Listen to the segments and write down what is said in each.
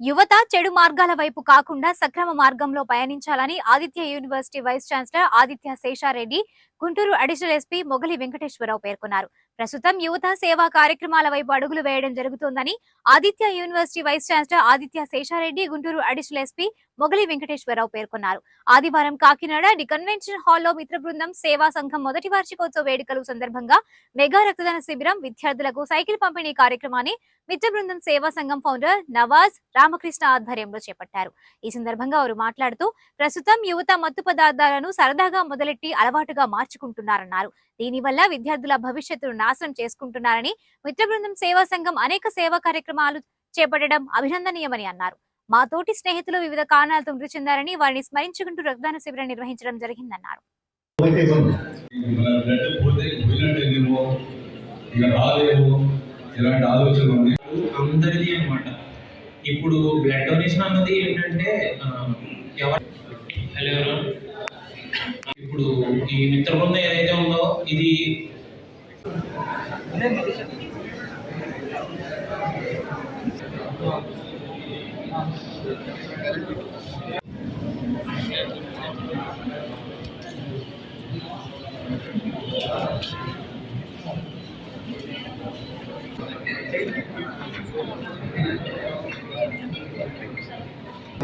యువత చెడు మార్గాల వైపు కాకుండా సక్రమ మార్గంలో పయనించాలని Aditya university vice chancellor Aditya Sesha Reddy Guntur additional SP Mogali Venkateswararao పేర్కొన్నారు. ప్రస్తుతం యువత సేవా కార్యక్రమాల వైపు అడుగులు వేయడం జరుగుతోందని Aditya university vice chancellor Aditya Sesha Reddy Guntur additional SP Mogali Venkateswararao పేర్కొన్నారు. ఆదివారం కాకినాడ ది కన్వెన్షన్ హాల్లో మిత్ర బృందం సేవా సంఘం మొదటి వార్షికోత్సవ వేడుకలు సందర్భంగా మెగా రక్తదాన శిబిరం విద్యార్థులకు సైకిల్ పంపిణీ కార్యక్రమాన్ని మిత్ర బృందం సేవా సంఘం ఫౌండర్ నవాజ్ రామకృష్ణ ఆధ్వర్యంలో చేపట్టారు. ఈ సందర్భంగా వారు మాట్లాడుతూ ప్రస్తుతం యువత మత్తు పదార్థాలను సరదాగా మొదలెట్టి అలవాటుగా మార్చుకుంటున్నారన్నారు. దీనివల్ల విద్యార్థుల భవిష్యత్తును నాశనం చేసుకుంటున్నారని మిత్ర బృందం సేవా సంఘం అనేక సేవా కార్యక్రమాలు చేపట్టడం అభినందనీయమని అన్నారు. మా తోటి స్నేహితులు వివిధ కారణాలతో మృతి చెందారని వారిని స్మరించుకుంటూ రక్తదాన శిబిరం నిర్వహించడం జరిగిందన్నారు. ఇలాంటి ఆలోచనలు ఉన్నాయి. అందరిది అన్నమాట ఇప్పుడు బ్లడ్ డొనేషన్ అన్నది ఏంటంటే ఎవరు హలో? ఇప్పుడు ఈ మిత్ర బృందం ఏదైతే ఉందో ఇది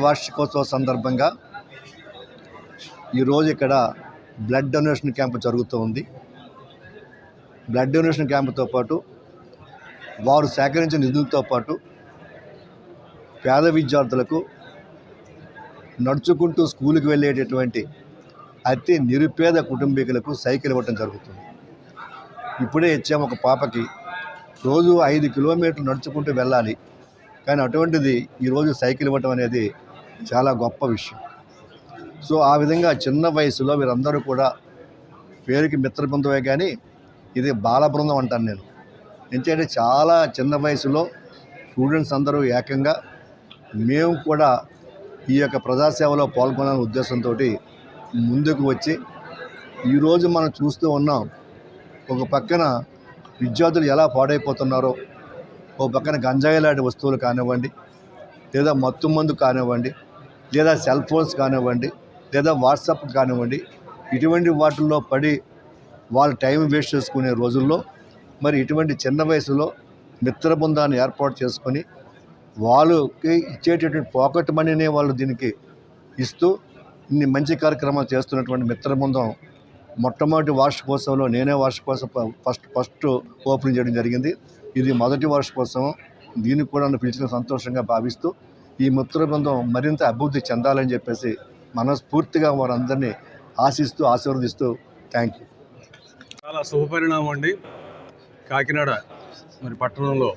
వార్షికోత్సవ సందర్భంగా ఈరోజు ఇక్కడ బ్లడ్ డొనేషన్ క్యాంపు జరుగుతూ ఉంది. బ్లడ్ డొనేషన్ క్యాంపుతో పాటు వారు సేకరించిన నిధులతో పాటు పేద విద్యార్థులకు నడుచుకుంటూ స్కూల్కి వెళ్ళేటటువంటి అతి నిరుపేద కుటుంబీకులకు సైకిల్ ఇవ్వటం జరుగుతుంది. ఇప్పుడే ఇచ్చాము ఒక పాపకి రోజు ఐదు కిలోమీటర్లు నడుచుకుంటూ వెళ్ళాలి. కానీ అటువంటిది ఈరోజు సైకిల్ ఇవ్వటం అనేది చాలా గొప్ప విషయం. సో ఆ విధంగా చిన్న వయసులో వీరందరూ కూడా పేరుకి మిత్ర బృందమే కానీ ఇది బాల బృందం అంటాను నేను. ఎందుకంటే చాలా చిన్న వయసులో స్టూడెంట్స్ అందరూ ఏకంగా మేము కూడా ఈ యొక్క ప్రజాసేవలో పాల్గొనాలనే ఉద్దేశంతో ముందుకు వచ్చి ఈరోజు మనం చూస్తూ ఉన్నాం ఒక పక్కన విద్యార్థులు ఎలా పాడైపోతున్నారో ఓ పక్కన గంజాయి లాంటి వస్తువులు కానివ్వండి లేదా మత్తు మందు కానివ్వండి లేదా సెల్ ఫోన్స్ కానివ్వండి లేదా వాట్సాప్ కానివ్వండి ఇటువంటి వాటిల్లో పడి వాళ్ళ టైం వేస్ట్ చేసుకునే రోజుల్లో మరి ఇటువంటి చిన్న వయసులో మిత్ర బృందాన్ని ఏర్పాటు చేసుకొని వాళ్ళకి ఇచ్చేటటువంటి పాకెట్ మనీనే వాళ్ళు దీనికి ఇస్తూ ఇన్ని మంచి కార్యక్రమాలు చేస్తున్నటువంటి మిత్ర బృందం మొట్టమొదటి వార్షికోత్సవంలో నేనే వార్షికోత్సవం ఫస్ట్ ఫస్ట్ ఓపెన్ చేయడం జరిగింది. ఇది మొదటి వార్షికోత్సవం. దీనికి కూడా నన్ను పిలిచిన సంతోషంగా భావిస్తూ ఈ మిత్ర బృందం మరింత అభివృద్ధి చెందాలని చెప్పేసి మనస్ఫూర్తిగా వారందరినీ ఆశిస్తూ ఆశీర్వదిస్తూ థ్యాంక్ యూ చాలా శుభపరిణామం అండి. కాకినాడ మరి పట్టణంలో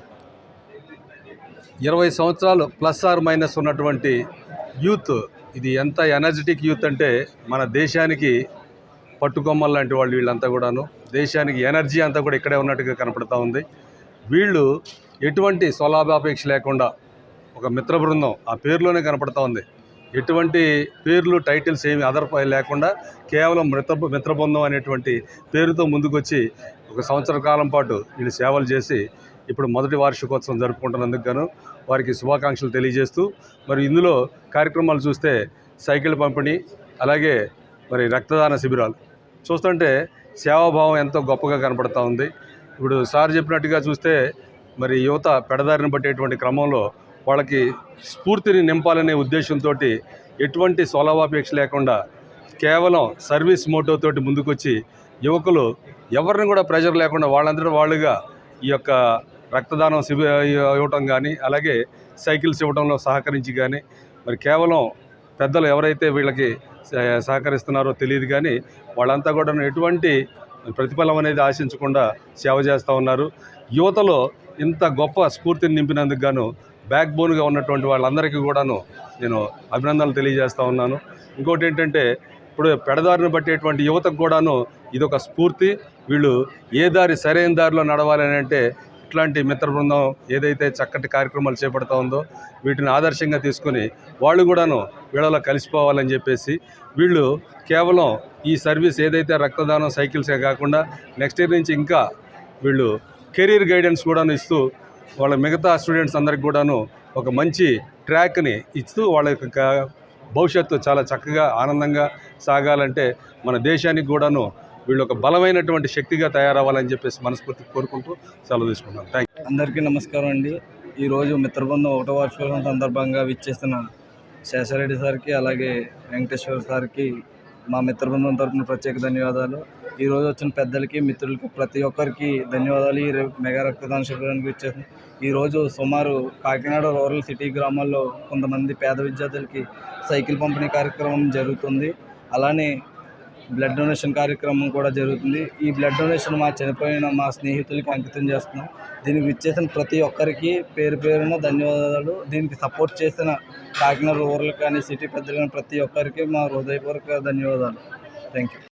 ఇరవై సంవత్సరాలు ప్లస్ ఆర్ మైనస్ ఉన్నటువంటి యూత్ ఇది ఎంత ఎనర్జెటిక్ యూత్ అంటే మన దేశానికి పట్టుకొమ్మలు లాంటి వాళ్ళు వీళ్ళంతా కూడాను. దేశానికి ఎనర్జీ అంతా కూడా ఇక్కడే ఉన్నట్టుగా కనపడతా ఉంది. వీళ్ళు ఎటువంటి స్వలాభాపేక్ష లేకుండా ఒక మిత్ర బృందం ఆ పేరులోనే కనపడతా ఉంది. ఎటువంటి పేర్లు టైటిల్స్ ఏమి అదర్ లేకుండా కేవలం మిత్ర మిత్ర బృందం అనేటువంటి పేరుతో ముందుకొచ్చి ఒక సంవత్సర కాలం పాటు వీళ్ళు సేవలు చేసి ఇప్పుడు మొదటి వార్షికోత్సవం జరుపుకుంటున్నందుకు గాను వారికి శుభాకాంక్షలు తెలియజేస్తూ మరి ఇందులో కార్యక్రమాలు చూస్తే సైకిల్ పంపిణీ అలాగే మరి రక్తదాన శిబిరాలు. చూస్తుంటే సేవాభావం ఎంతో గొప్పగా కనపడతా ఉంది. ఇప్పుడు సార్ చెప్పినట్టుగా చూస్తే మరి యువత పెడదారిని పట్టేటువంటి క్రమంలో వాళ్ళకి స్ఫూర్తిని నింపాలనే ఉద్దేశంతో ఎటువంటి స్వలాభాపేక్ష లేకుండా కేవలం సర్వీస్ మోటోతో ముందుకొచ్చి యువకులు ఎవరిని కూడా ప్రెజర్ లేకుండా వాళ్ళందరూ వాళ్ళుగా ఈ యొక్క రక్తదానం శిబి ఇవ్వటం కానీ అలాగే సైకిల్స్ ఇవ్వడంలో సహకరించి కానీ మరి కేవలం పెద్దలు ఎవరైతే వీళ్ళకి సహకరిస్తున్నారో తెలియదు కానీ వాళ్ళంతా కూడా ఎటువంటి ప్రతిఫలం అనేది ఆశించకుండా సేవ చేస్తూ ఉన్నారు. యువతలో ఇంత గొప్ప స్ఫూర్తిని నింపినందుకు గాను బ్యాక్ బోన్గా ఉన్నటువంటి వాళ్ళందరికీ కూడాను నేను అభినందనలు తెలియజేస్తూ ఉన్నాను. ఇంకోటి ఏంటంటే ఇప్పుడు పెడదారిని పట్టేటువంటి యువతకు కూడాను ఇదొక స్ఫూర్తి. వీళ్ళు ఏ దారి సరైన దారిలో నడవాలని అంటే ఇట్లాంటి మిత్ర బృందం ఏదైతే చక్కటి కార్యక్రమాలు చేపడుతూ ఉందో వీటిని ఆదర్శంగా తీసుకొని వాళ్ళు కూడాను వీళ్ళలో కలిసిపోవాలని చెప్పేసి వీళ్ళు కేవలం ఈ సర్వీస్ ఏదైతే రక్తదానం సైకిల్సే కాకుండా నెక్స్ట్ ఇయర్ నుంచి ఇంకా వీళ్ళు కెరీర్ గైడెన్స్ కూడాను ఇస్తూ వాళ్ళ మిగతా స్టూడెంట్స్ అందరికి కూడాను ఒక మంచి ట్రాక్ని ఇస్తూ వాళ్ళ యొక్క భవిష్యత్తు చాలా చక్కగా ఆనందంగా సాగాలంటే మన దేశానికి కూడాను వీళ్ళు ఒక బలమైనటువంటి శక్తిగా తయారవ్వాలని చెప్పేసి మనస్ఫూర్తి కోరుకుంటూ సెలవు తీసుకున్నాను థ్యాంక్ అందరికీ నమస్కారం అండి. ఈరోజు మిత్రబృందం ఒకటో వార్షికోత్సవం సందర్భంగా విచ్చేస్తున్న శేషారెడ్డి సార్కి అలాగే వెంకటేశ్వర సార్కి మా మిత్రబృందం తరపున ప్రత్యేక ధన్యవాదాలు. ఈరోజు వచ్చిన పెద్దలకి మిత్రులకి ప్రతి ఒక్కరికి ధన్యవాదాలు. ఈ రే- మెగా రక్తదాన శిబిరానికి వచ్చేసి ఈరోజు సుమారు కాకినాడ రూరల్ సిటీ గ్రామాల్లో కొంతమంది పేద విద్యార్థులకి సైకిల్ పంపిణీ కార్యక్రమం జరుగుతుంది. అలానే బ్లడ్ డొనేషన్ కార్యక్రమం కూడా జరుగుతుంది. ఈ బ్లడ్ డొనేషన్ మా చనిపోయిన మా స్నేహితులకి అంకితం చేస్తున్నాం. దీనికి విచ్చేసిన ప్రతి ఒక్కరికి పేరు పేరున ధన్యవాదాలు. దీనికి సపోర్ట్ చేసిన కాకినాడ రూరల్ కానీ సిటీ పెద్దలు కానీ ప్రతి ఒక్కరికి మా హృదయపూర్వక ధన్యవాదాలు. Thank you